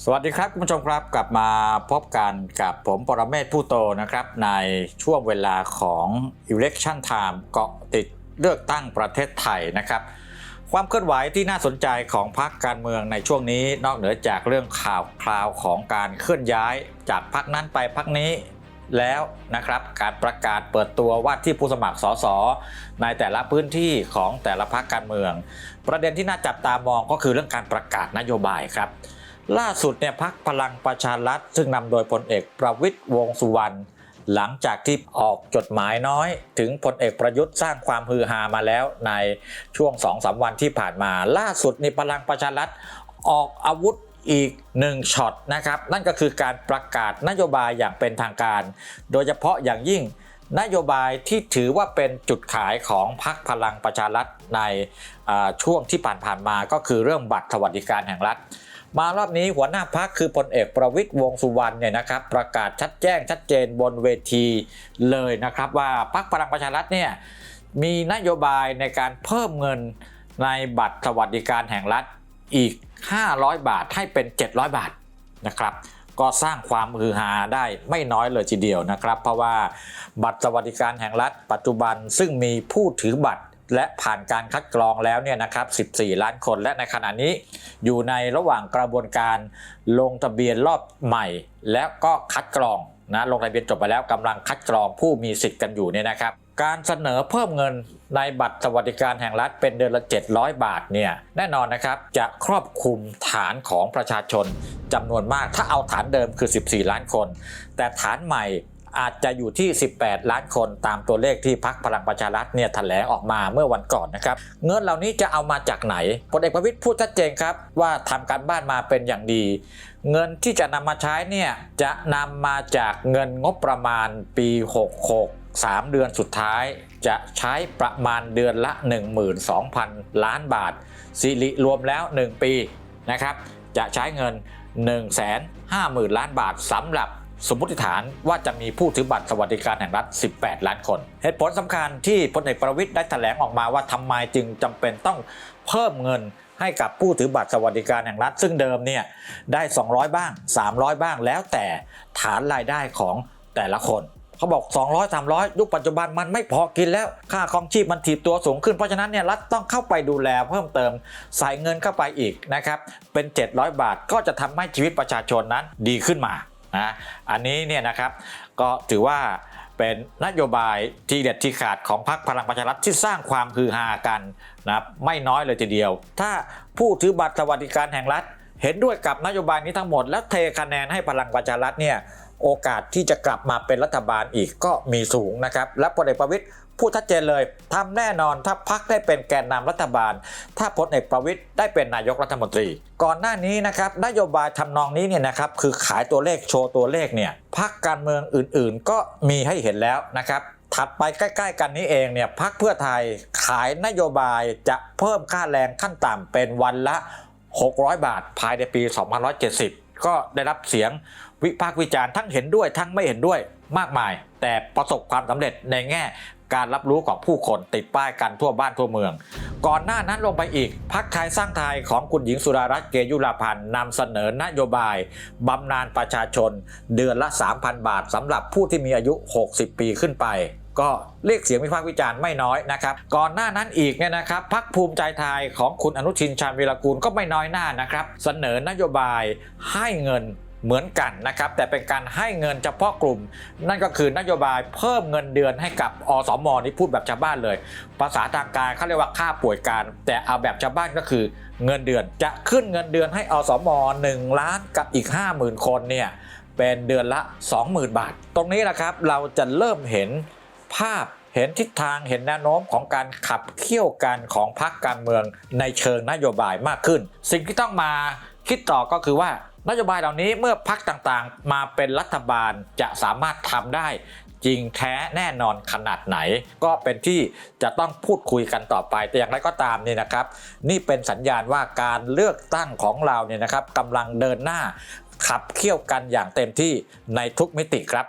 สวัสดีครับคุณผู้ชมครับกลับมาพบกันกับผมปรเมศผู้โตนะครับ ในช่วงเวลาของ election time เกาะติดเลือกตั้งประเทศไทยนะครับ ความเคลื่อนไหวที่น่าสนใจของพรรคการเมืองในช่วงนี้ นอกเหนือจากเรื่องข่าวคราวของการเคลื่อนย้ายจากพรรคนั้นไปพรรคนี้แล้วนะครับการประกาศเปิดตัวว่าที่ผู้สมัครสสในแต่ละพื้นที่ของแต่ละพรรคการเมือง ประเด็นที่น่าจับตามองก็คือเรื่องการประกาศนโยบายครับ ล่าสุดเนี่ยพักพลังประชารัฐซึ่งนำโดยพลเอกประวิตยวงสุวรรณหลังจากที่ออกจดหมายน้อย ถึงพลเอกประยุทธ์สร้างความฮือฮามาแล้วในช่วง2องสาวันที่ผ่านมา ล่าสุดในพลังประชารัฐออกอาวุธอีกหนึ่งช็อตนะครับ นั่นก็คือการประกาศนโยบายอย่างเป็นทางการ โดยเฉพาะอย่างยิ่งนโยบายที่ถือว่าเป็นจุดขายของพรรคพลังประชารัฐในช่วงที่ผ่านๆมาก็คือเรื่องบัตรสวัสดิการแห่งรัฐ มารอบนี้หัวหน้าพักคือพลเอกประวิตยวงสุวรรณเนี่ยนะครับประกาศชัดแจ้งชัดเจนบนเวทีเลยนะครับ ว่าพักพลังประชารัฐเนี่ยมีนโยบายในการเพิ่มเงินในบัตรสวัสดิการแห่งรัฐอีก 500 บาทให้เป็น 700 บาทนะครับก็สร้างความฮือฮาได้ไม่น้อยเลยทีเดียวนะครับ เพราะว่าบัตรสวัสดิการแห่งรัฐปัจจุบันซึ่งมีผู้ถือบัตร และผ่านการคัดกรองแล้วเนี่ยนะครับ 14 ล้านคนและในขณะนี้อยู่ในระหว่างกระบวนการลงทะเบียนรอบใหม่ แล้วก็คัดกรองนะลงทะเบียนจบไปแล้วกำลังคัดกรองผู้มีสิทธิ์กันอยู่เนี่ยนะครับ การเสนอเพิ่มเงินในบัตรสวัสดิการแห่งรัฐเป็นเดือนละ 700 บาทเนี่ยแน่นอนนะครับจะครอบคลุมฐานของประชาชนจำนวนมากถ้าเอาฐานเดิมคือ 14 ล้านคน แต่ฐานใหม่ อาจจะอยู่ที่ 18 ล้านคนตามตัวเลขที่พักพลังประชารัฐเนี่ยแถลงออกมาเมื่อวันก่อนนะครับ เงินเหล่านี้จะเอามาจากไหนพลเอกประวิตยพูดชัดเจนครับ ว่าทำการบ้านมาเป็นอย่างดี เงินที่จะนำมาใช้เนี่ยจะนำมาจากเงินงบประมาณปี 66 3 เดือนสุดท้ายจะใช้ประมาณเดือนละ 12,000 ล้านบาทสิริรวมแล้ว 1 ปีนะครับ จะใช้เงิน 150,000 ล้านบาทสำหรับ สมมติฐานว่าจะมีผู้ถือบัตรสวัสดิการแห่งรัฐ 18 ล้านคน เหตุผลสำคัญที่พลเอกประวิตยได้แถลงออกมาว่าทำไมจึงจำเป็นต้องเพิ่มเงินให้กับผู้ถือบัตรสวัสดิการแห่งรัฐ ซึ่งเดิมเนี่ยได้ 200 บ้าง 300 บ้าง แล้วแต่ฐานรายได้ของแต่ละคนเขาบอก 200 300 ยุคปัจจุบันมันไม่พอกินแล้วค่าครองชีพมันถีบตัวสูงขึ้น เพราะฉะนั้นเนี่ยรัฐต้องเข้าไปดูแลเพิ่มเติมใส่เงินเข้าไปอีกนะครับเป็น 700 บาทก็จะทำให้ชีวิตประชาชนนั้นดีขึ้นมา นะอันนี้เนี่ยนะครับก็ถือว่าเป็นนโยบายที่เด็ดที่ขาดของพรรคพลังประชารัฐที่สร้างความฮือฮากันนะครับไม่น้อยเลยทีเดียว ถ้าผู้ถือบัตรสวัสดิการแห่งรัฐ เห็นด้วยกับนโยบายนี้ทั้งหมด แล้วเทคะแนนให้พลังประชารัฐเนี่ย โอกาสที่จะกลับมาเป็นรัฐบาลอีกก็มีสูงนะครับ และพลเอกประวิตยพูดชัดเจนเลยทำแน่นอนถ้าพักได้เป็นแกนนำรัฐบาล ถ้าพลเอกประวิตยได้เป็นนายกรัฐมนตรี ก่อนหน้านี้นะครับนโยบายทำนองนี้เนี่ยนะครับคือขายตัวเลขโชว์ตัวเลขเนี่ยพักการเมืองอื่นๆ ก็มีให้เห็นแล้วนะครับถัดไปใกล้ ๆ กันนี้เองเนี่ยพักเพื่อไทยขายนโยบายจะเพิ่มค่าแรงขั้นต่ำเป็นวันละ 600 บาทภายในปี 2570 ก็ได้รับเสียง วิพากษ์วิจารณ์ทั้งเห็นด้วยทั้งไม่เห็นด้วยมากมาย แต่ประสบความสำเร็จในแง่การรับรู้ของผู้คนติดป้ายกันทั่วบ้านทั่วเมือง ก่อนหน้านั้นลงไปอีกพักไทยสร้างไทยของคุณหญิงสุดารัตน์เกยุราพันธ์นำเสนอนโยบายบำนาญประชาชน เดือนละ 3,000 บาทสำหรับผู้ที่มีอายุ 60 ปีขึ้นไป ก็เรียกเสียงวิพากษ์วิจารณ์ไม่น้อยนะครับ ก่อนหน้านั้นอีกเนี่ยนะครับพักภูมิใจไทยของคุณอนุทินชาญวีรกูลก็ไม่น้อยหน้านะครับ เสนอนโยบายให้เงิน เหมือนกันนะครับแต่เป็นการให้เงินเฉพาะกลุ่ม นั่นก็คือนโยบายเพิ่มเงินเดือนให้กับอสมนี่พูดแบบชาวบ้านเลย ภาษาทางการเขาเรียกว่าค่าป่วยการ แต่เอาแบบชาวบ้านก็คือเงินเดือนจะขึ้นเงินเดือนให้อสม1ล้านกับอีก 50,000 คนเนี่ยเป็นเดือนละ 20,000 บาท ตรงนี้นะครับเราจะเริ่มเห็นภาพเห็นทิศทางเห็นแนวโน้มของการขับเคี่ยวกันของพรรคการเมืองในเชิงนโยบายมากขึ้น สิ่งที่ต้องมาคิดต่อก็คือว่า นโยบายเหล่านี้เมื่อพรรคต่างๆ มาเป็นรัฐบาลจะสามารถทำได้จริงแท้แน่นอนขนาดไหน ก็เป็นที่จะต้องพูดคุยกันต่อไปแต่อย่างไรก็ตามนี่นะครับ นี่เป็นสัญญาณว่าการเลือกตั้งของเราเนี่ยนะครับกำลังเดินหน้าขับเคี่ยวกันอย่างเต็มที่ในทุกมิติครับ